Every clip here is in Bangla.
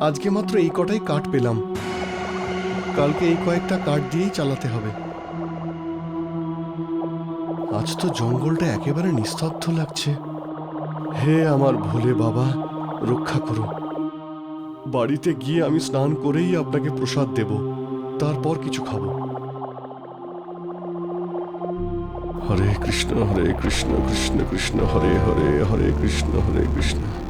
আজকে মাত্র এই কটাই কাঠ পেলাম। কালকে এই কয়েকটা কাঠ দিয়েই চালাতে হবে। আজ তো জঙ্গলটা একেবারে নিস্তব্ধ লাগছে। হে আমার ভোলে বাবা, রক্ষা করো। বাড়িতে গিয়ে আমি স্নান করেই আপনাকে প্রসাদ দেব, তারপর কিছু খাব। হরে কৃষ্ণ হরে কৃষ্ণ কৃষ্ণ কৃষ্ণ, হরে হরে হরে কৃষ্ণ হরে কৃষ্ণ।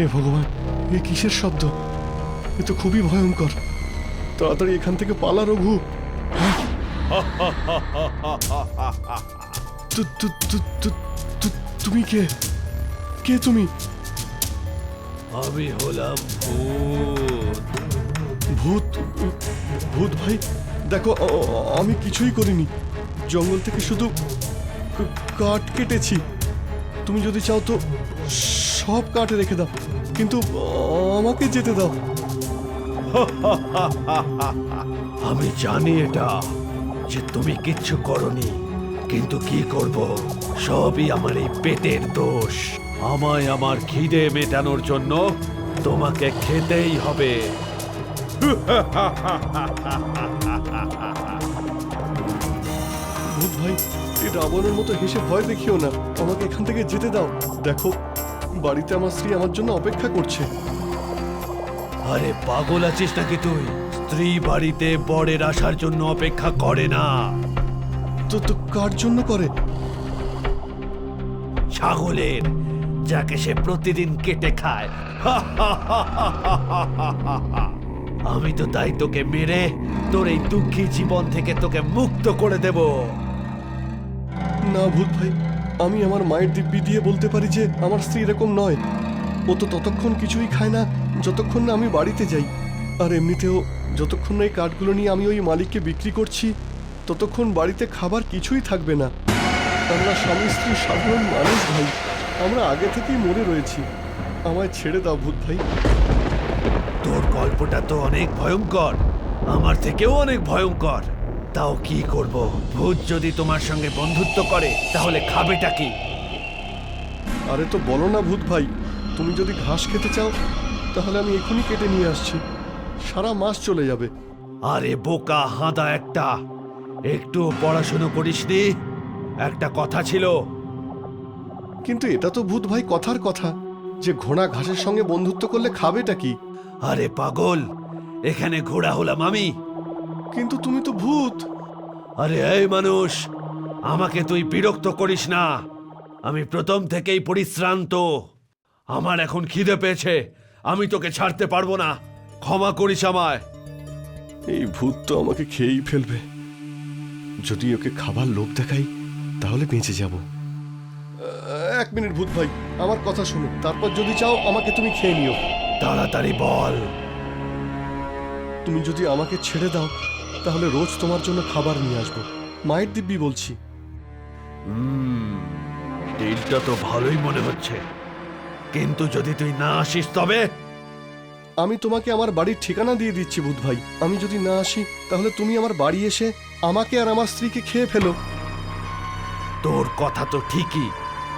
হে ভগবান এ কিসের শব্দ? এ তো খুবই ভয়ঙ্কর। তাড়াতাড়ি এখান থেকে পালা রঘু। তুমি কে? কে তুমি? আমি হলাম ভূত। ভূত? ভূত ভাই দেখো আমি কিছুই করিনি। জঙ্গল থেকে শুধু কাঠ কেটেছি। তুমি যদি চাও তো সব কাঠ রেখে দাও। কিন্তু আমাকে যেতে দাও। আমি জানি এটা যে তুমি কিচ্ছু করনি কিন্তু কি করব সবই আমার এই পেটের দোষ। আমায় আমার খিদে মেটানোর জন্য তোমাকে খেতেই হবে। ভাই এই রাবণের মতো হেসে ভয় দেখিও না। আমাকে এখান থেকে যেতে দাও। দেখো। বাড়িতে আমার স্ত্রী আমার জন্য অপেক্ষা করছে। আরে পাগল আছিস নাকি তুই? স্ত্রী বাড়িতে বরের আসার জন্য অপেক্ষা করে না। তো তো কার জন্য করে? ছাগলের যাকে সে প্রতিদিন কেটে খায়। আমি তো তাই তোকে মেরে তোর এই দুঃখী জীবন থেকে তোকে মুক্ত করে দেব। না ভূত ভাই। আমি আমার মায়ের দিব্যি দিয়ে বলতে পারি যে আমার স্ত্রী এরকম নয়। ও তো ততক্ষণ কিছুই খায় না, যতক্ষণ না আমি বাড়িতে যাই। আর এমনিতেও যতক্ষণ না এই কাঠগুলো নিয়ে আমি ওই মালিককে বিক্রি করছি, ততক্ষণ বাড়িতে খাবার কিছুই থাকবে না। আমরা স্বামী স্ত্রী সাধারণ মানুষ ভাই, আমরা আগে থেকেই মরে রয়েছি। আমায় ছেড়ে দাও ভূত ভাই। তোর গল্পটা তো অনেক ভয়ঙ্কর। আমার থেকেও অনেক ভয়ঙ্কর। তাও কি করব? ভূত যদি তোমার সঙ্গে বন্ধুত্ব করে তাহলে খাবেটা কি? আরে তো বলো না ভূত ভাই তুমি যদি ঘাস খেতে চাও তাহলে আমি এখনই কেটে নিয়ে আসছি। সারা মাস চলে যাবে। আরে বোকা হাঁদা একটা। একটু পড়াশুনো করিসনি একটা কথা ছিল। কিন্তু এটা তো ভূত ভাই কথার কথা। যে ঘোড়া ঘাসের সঙ্গে বন্ধুত্ব করলে খাবেটা কি? আরে পাগল এখানে ঘোড়া হলাম আমি। কিন্তু তুমি তো ভূত। আরে এই মানুষ আমাকে তুই বিরক্ত করিস না। আমি প্রথম থেকেই পরিশ্রান্ত। আমার এখন খিদে পেয়েছে আমি তোকে ছাড়তে পারব না। ক্ষমা করিস আমায়। এই ভূত তো আমাকে খেয়েই ফেলবে। যদি ওকে খাবার লোভ দেখাই তাহলে বেঁচে যাব। এক মিনিট ভূত ভাই আমার কথা শুনো। তারপর যদি চাও আমাকে তুমি খেয়ে নিও। তাড়াতাড়ি বল। তুমি যদি আমাকে ছেড়ে দাও তাহলে রোজ তোমার জন্য খাবার নিয়ে আসব। মায়ের দিব্যি বলছি। ডিলটা তো ভালোই মনে হচ্ছে। কিন্তু যদি তুই না আসিস তবে? আমি তোমাকে আমার বাড়ির ঠিকানা দিয়ে দিচ্ছি ভূত ভাই। আমি যদি না আসি তাহলে তুমি আমার বাড়ি এসে আমাকে আর আমার স্ত্রীকে খেয়ে ফেলো। তোর কথা তো ঠিকই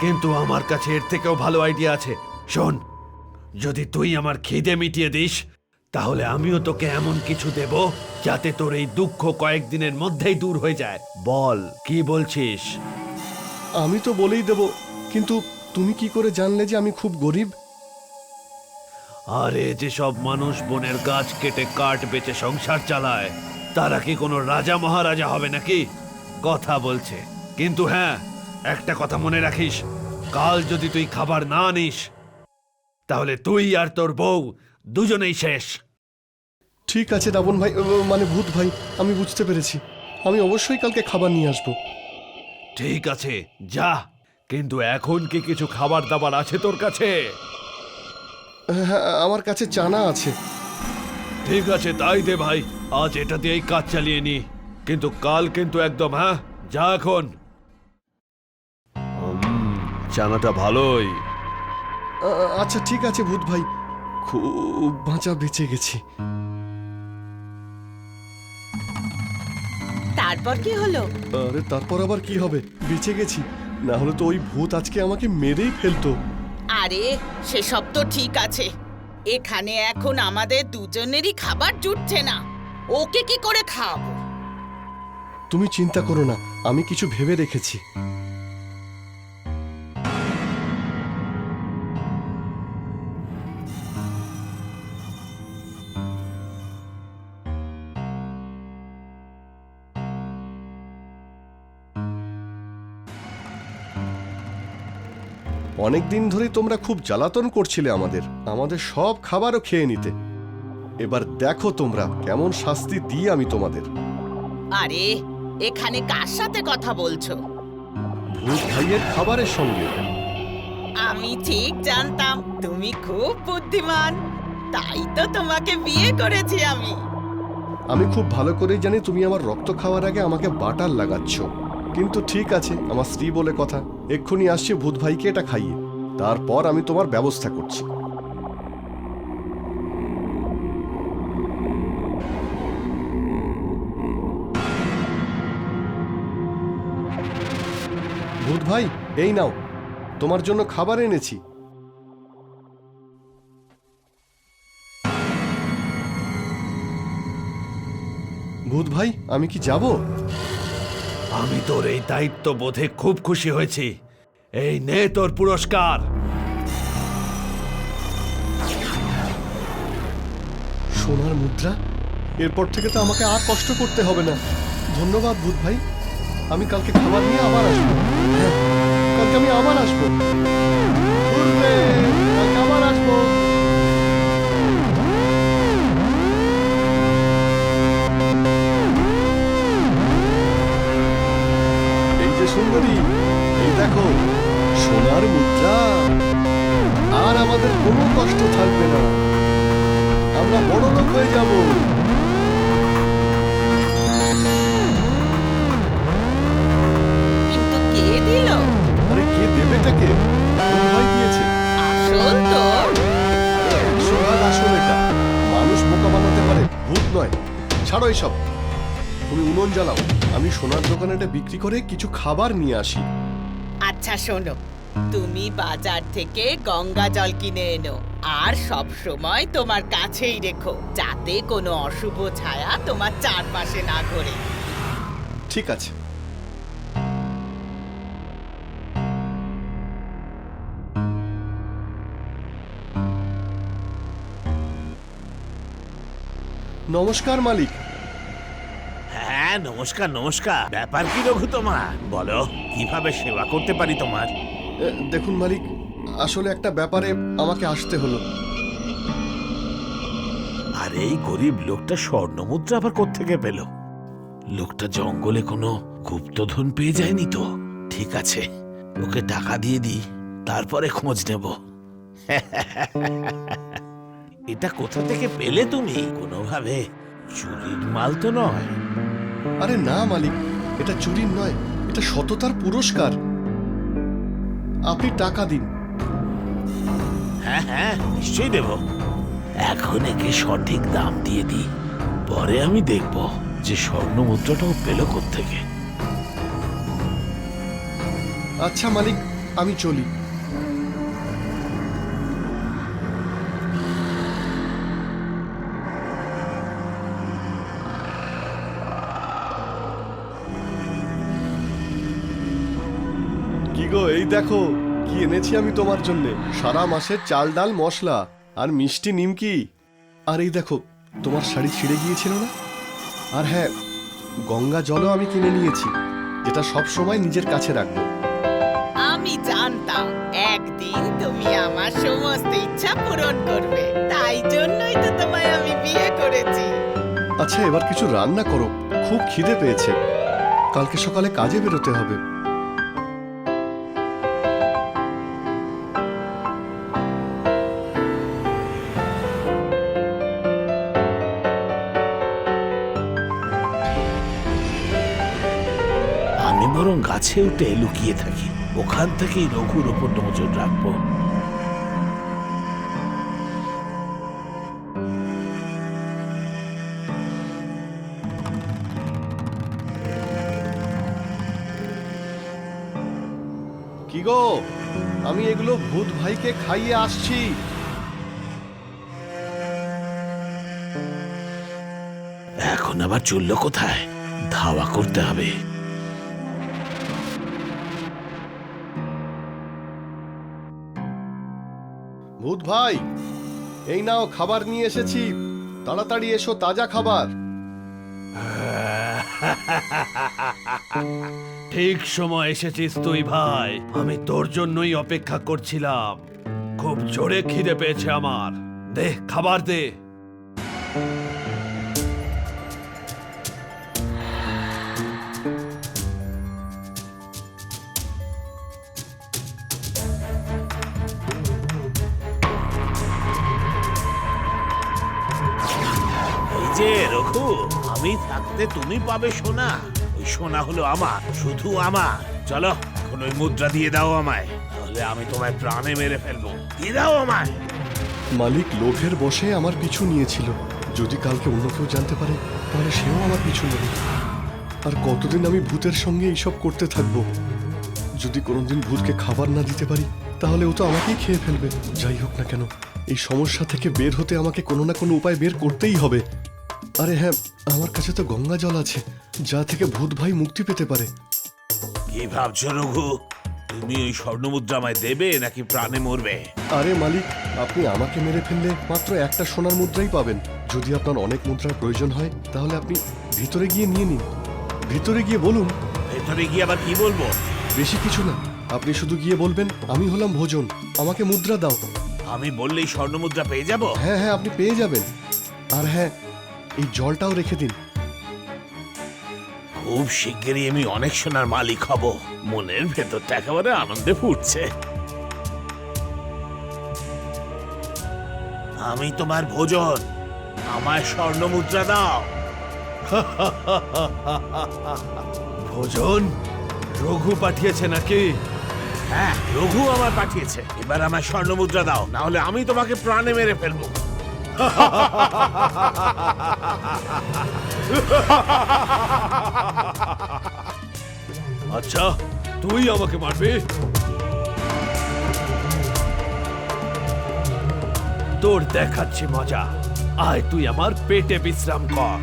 কিন্তু আমার কাছে এর থেকেও ভালো আইডিয়া আছে। শোন যদি তুই আমার খিদে মিটিয়ে দিস তাহলে আমিও তোকে এমন কিছু দেব যাতে তোর এই দুঃখ কয়েকদিনের মধ্যেই দূর হয়ে যায়। বল কি বলছিস? আমি তো বলেই দেব কিন্তু তুমি কি করে জানলে যে আমি খুব গরিব? আরে যেসব মানুষ বনের গাছ কেটে কাঠ বেচে সংসার চালায় তারা কি কোনো রাজা মহারাজা হবে নাকি? কথা বলছে। কিন্তু হ্যাঁ একটা কথা মনে রাখিস কাল যদি তুই খাবার না আনিস তাহলে তুই আর তোর বউ দুজনেই শেষ। ঠিক আছে রাবণ ভাই মানে ভূত ভাই আমি বুঝতে পেরেছি। আমি অবশ্যই কালকে খাবার নিয়ে আসব। ঠিক আছে যা। কিন্তু এখন কি কিছু খাবার দাবার আছে তোর কাছে? হ্যাঁ আমার কাছে চানা আছে। ঠিক আছে তাই দে ভাই। আজ এটা দিয়েই কাজ চালিয়ে নি। কিন্তু কাল কিন্তু একদম হ্যাঁ? যা এখন। চানাটা ভালোই। আচ্ছা ঠিক আছে ভূত ভাই। খুব বাঁচা বেঁচে গেছি। তারপর কি হলো? আরে তারপর আবার কি হবে? বেঁচে গেছি। না হলে তো ওই ভূত আজকে আমাকে মেরেই ফেলতো। আরে সেসব তো ঠিক আছে। এখানে এখন আমাদের দুজনেরই খাবার জুটছে না। ওকে কি করে খাওয়াবো? তুমি চিন্তা করো না আমি কিছু ভেবে রেখেছি। অনেক দিন ধরেই তোমরা খুব জ্বালাতন করছিলে আমাদের আমাদের সব খাবারও খেয়ে নিতে। এবার দেখো তোমরা কেমন শাস্তি দিই আমি তোমাদের। আরে এখানে কার সাথে কথা বলছো? ভূত ভাইয়ের খাবারের সঙ্গে। আমি ঠিক জানতাম তুমি খুব বুদ্ধিমান। তাই তো তোমাকে বিয়ে করেছি আমি। আমি খুব ভালো করেই জানি তুমি আমার রক্ত খাওয়ার আগে আমাকে বাটার লাগাচ্ছ। কিন্তু ঠিক আছে, আমার স্ত্রী বলে কথা। এক্ষুনি আসছে ভূত ভাইকে এটা খাইয়ে। তারপর আমি তোমার ব্যবস্থা করছি। ভূত ভাই, এই নাও। তোমার জন্য খাবার এনেছি। ভূত ভাই, আমি কি যাব? আমি তোর এই দায়িত্ব বোধে খুব খুশি হয়েছি। এই নে তোর পুরস্কার। সোনার মুদ্রা? এরপর থেকে তো আমাকে আর কষ্ট করতে হবে না। ধন্যবাদ বুধ ভাই। আমি কালকে খাবার নিয়ে আবার আসব। হ্যাঁ কালকে আমি আবার আসব। দেখো সোনার মুদ্রা। আর আমাদের কোনো কষ্ট থাকবে না। আমরা বড় লোক হয়ে যাব। কিন্তু কে দিল? আরে কে দেবেটাকে ভাই দিয়েছে আসল তো। ভাগ আসল এটা। মানুষ বোকা বানাতে পারে ভূত নয়। ছাড়ো এসব। তুমি উনুন জ্বালাও। আমি সোনার দোকানে এটা বিক্রি করে কিছু খাবার নিয়ে আসি। আচ্ছা শোনো। তুমি বাজার থেকে গঙ্গা জল কিনে এনো, আর সব সময় তোমার কাছেই রেখো, যাতে কোনো অশুভ ছায়া তোমার চারপাশে না ঘোরে। ঠিক আছে। নমস্কার মালিক। হ্যাঁ নমস্কার নমস্কার। ব্যাপার কি রঘু তোমার? বলো কীভাবে সেবা করতে পারি তোমার? এ, দেখুন মালিক আসলে একটা ব্যাপারে আমাকে আসতে হলো। আর এই গরিব লোকটা স্বর্ণমুদ্রা আবার কোত্থেকে পেল? লোকটা জঙ্গলে কোনো গুপ্তধন পেয়ে যায়নি তো? ঠিক আছে ওকে টাকা দিয়ে দিই তারপরে খোঁজ নেব। এটা কোথা থেকে পেলে তুমি? কোনোভাবে চুরির মাল তো নয়। আরে না মালিক এটা চুরির নয় এটা সততার পুরস্কার। আপনি টাকা দিন। হ্যাঁ হ্যাঁ নিশ্চয়ই দেব। এখন একে সঠিক দাম দিয়ে দিই। পরে আমি দেখব যে স্বর্ণ মুদ্রাটাও পেল থেকে আচ্ছা মালিক আমি চলি। দেখো কি এনেছি আমি তোমার জন্য। সারা মাসের চাল ডাল মশলা আর মিষ্টি নিমকি। আর এই দেখো তোমার শাড়ি ছিঁড়ে গিয়েছিল না? আর হ্যাঁ গঙ্গা জলও আমি কিনে নিয়েছি। যেটা সব সময় নিজের কাছে রাখব। আমি জানতাম একদিন তুমি আমার সমস্ত ইচ্ছা পূরণ করবে। তাই জন্যই তো তোমায় আমি বিয়ে করেছি। আচ্ছা এবার কিছু রান্না করো। খুব খিদে পেয়েছে। কালকে সকালে কাজে বেরোতে হবে। বরং গাছে উঠে লুকিয়ে থাকি। ওখান থেকেই রঘুর ওপর নজর রাখব। কি গো? আমি এগুলো ভূত ভাইকে খাইয়ে আসছি। এখন আবার চলল কোথায়? ধাওয়া করতে হবে। ভূত ভাই, এই নাও খাবার নিয়ে এসেছি। তাড়াতাড়ি এসো, তাজা খাবার। ঠিক সময় এসেছিস তুই ভাই। আমি তোর জন্যই অপেক্ষা করছিলাম। খুব জোরে খিদে পেয়েছে আমার। দে, খাবার দে। যে রঘু, আমি থাকতে তুমি পাবে সোনা। ওই সোনা হলো আমার, শুধু আমার। চলো, এখন ওই মুদ্রা দিয়ে দাও আমায়। তাহলে আমি তোমায় প্রাণে মেরে ফেলব। দিয়ে দাও আমায়। মালিক লোভের বসে আমার পিছু নিয়েছিল। যদি কালকে অন্য কেউ জানতে পারে, তাহলে সেও আমার পিছু নেবে। আর কতদিন আমি ভূতের সঙ্গে এইসব করতে থাকব? যদি কোনোদিন ভূতকে খাবার না দিতে পারি, তাহলে ও তো আমাকেই খেয়ে ফেলবে। যাই হোক না কেন, এই সমস্যা থেকে বের হতে আমাকে কোনো না কোনো উপায় বের করতেই হবে। আরে হ্যাঁ আমার কাছে তো গঙ্গা জল আছে যা থেকে ভূত ভাই মুক্তি পেতে পারে। কি ভাবছ রঘু? তুমি ওই স্বর্ণ মুদ্রা আমায় দেবে নাকি প্রাণে মরবে? আরে মালিক আপনি আমাকে মেরে ফেললে মাত্র একটা সোনার মুদ্রাই পাবেন। যদি আপনার অনেক মুদ্রার প্রয়োজন হয় তাহলে আপনি ভিতরে গিয়ে নিয়ে নিন। ভিতরে গিয়ে বলুন। ভেতরে গিয়ে আবার কি বলব? বেশি কিছু না আপনি শুধু গিয়ে বলবেন আমি হলাম ভোজন আমাকে মুদ্রা দাও। আমি বললেই স্বর্ণ মুদ্রা পেয়ে যাব? হ্যাঁ হ্যাঁ আপনি পেয়ে যাবেন। আর হ্যাঁ এই জলটাও রেখে দিন। খুব শিগগিরই আমি অনেক সোনার মালিক হব। মনের ভেতরটা একেবারে আনন্দে ফুটছে। আমি তোমার ভোজন। আমায় স্বর্ণ মুদ্রা দাও। ভোজন? রঘু পাঠিয়েছে নাকি? হ্যাঁ রঘু আমার পাঠিয়েছে। এবার আমার স্বর্ণ মুদ্রা দাও। না হলে আমি তোমাকে প্রাণে মেরে ফেলব। আচ্ছা তুই আমাকে মারবি? তোর দেখাচ্ছি মজা। আয়, তুই আমার পেটে বিশ্রাম কর।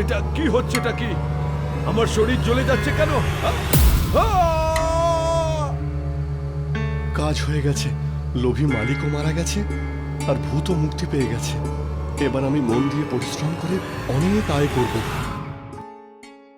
এটা কি হচ্ছে, এটা কি? আমার শরীর জ্বলে যাচ্ছে কেন! কাজ হয়ে গেছে। লোভী মালিকও মারা গেছে আর ভূত মুক্তি পেয়ে গেছে। এবার আমি মন দিয়ে পরিশ্রম করে অনেক আয় করব।